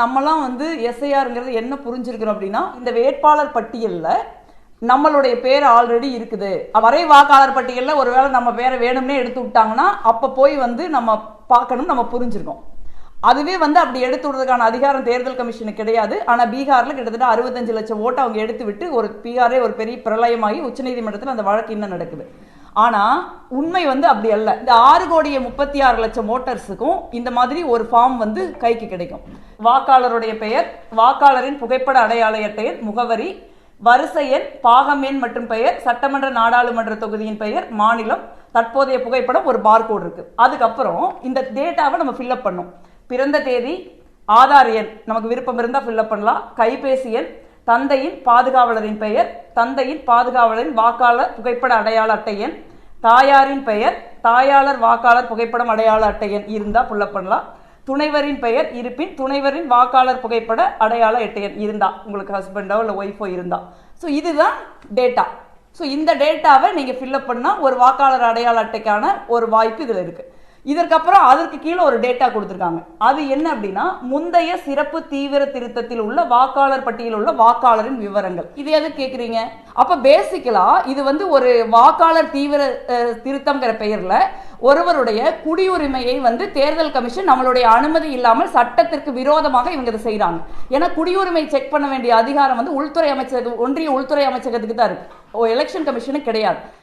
நம்மலாம் வந்து எஸ்ஐஆருங்கிறது என்ன புரிஞ்சிருக்கிறோம் அப்படின்னா இந்த வேட்பாளர் பட்டியலில் நம்மளுடைய பேர் ஆல்ரெடி இருக்குது. வரை வாக்காளர் பட்டியலில் ஒருவேளை நம்ம பேரை வேணும்னே எடுத்து விட்டாங்கன்னா அப்போ போய் வந்து நம்ம பார்க்கணும் நம்ம புரிஞ்சிருக்கோம். அதுவே வந்து அப்படி எடுத்து விடுறதுக்கான அதிகாரம் தேர்தல் கமிஷனுக்கு கிடையாது. ஆனால் பீகாரில் கிட்டத்தட்ட அறுபத்தஞ்சு லட்சம் ஓட்டை அவங்க எடுத்து விட்டு ஒரு பீகாரே ஒரு பெரிய பிரளயமாகி உச்சநீதிமன்றத்தில் அந்த வழக்கு இன்னும் நடக்குது. ஆனால் உண்மை வந்து அப்படி அல்ல. இந்த ஆறு கோடியே முப்பத்தி ஆறு லட்சம் ஓட்டர்ஸுக்கும் இந்த மாதிரி ஒரு ஃபார்ம் வந்து கைக்கு கிடைக்கும். வாக்காளருடைய பெயர் வாக்காளரின் புகைப்பட அடையாள அட்டையன் முகவரி வரிசை எண் பாகம் எண் மற்றும் பெயர் சட்டமன்ற நாடாளுமன்ற தொகுதியின் பெயர் மாநிலம் தற்போதைய புகைப்படம் ஒரு பார்கோடு இருக்கு. அதுக்கப்புறம் இந்த டேட்டாவை நம்ம ஃபில்அப் பண்ணும் பிறந்த தேதி ஆதார் எண் நமக்கு விருப்பம் இருந்தால் ஃபில்அப் பண்ணலாம். கைபேசி எண் தந்தையின் பாதுகாவலரின் பெயர் தந்தையின் பாதுகாவலரின் வாக்காளர் புகைப்பட அடையாள அட்டை எண் தாயாரின் பெயர் தாயாளர் வாக்காளர் புகைப்படம் அடையாள அட்டை எண் இருந்தால் புல்லப் பண்ணலாம். துணைவரின் பெயர் இருப்பின் துணைவரின் வாக்காளர் புகைப்பட அடையாள அட்டை எண் இருந்தா உங்களுக்கு ஹஸ்பண்டோ இல்லை ஒய்ஃபோ இருந்தா. ஸோ இதுதான் டேட்டா ஸோ இந்த டேட்டாவை நீங்கள் ஃபில்லப் பண்ணால் ஒரு வாக்காளர் அடையாள அட்டைக்கான ஒரு வாய்ப்பு இதில் இருக்குது இதற்கப்புறம் அதற்கு கீழே ஒரு டேட்டா கொடுத்துருக்காங்க. அது என்ன அப்படின்னா முந்தைய சிறப்பு தீவிர திருத்தத்தில் உள்ள வாக்காளர் பட்டியலில் உள்ள வாக்காளரின் விவரங்கள். இது எது கேட்குறீங்க அப்போ பேசிக்கலா இது வந்து ஒரு வாக்காளர் தீவிர திருத்தம்ங்கிற பெயரில் ஒருவருடைய குடியுரிமையை வந்து தேர்தல் கமிஷன் நம்மளுடைய அனுமதி இல்லாமல் சட்டத்திற்கு விரோதமாக இவங்க இதை செய்கிறாங்க ஏன்னா குடியுரிமை செக் பண்ண வேண்டிய அதிகாரம் வந்து உள்துறை அமைச்சக ஒன்றிய உள்துறை அமைச்சகத்துக்கு தான் இருக்கு. எலெக்ஷன் கமிஷனுக்கு கிடையாது.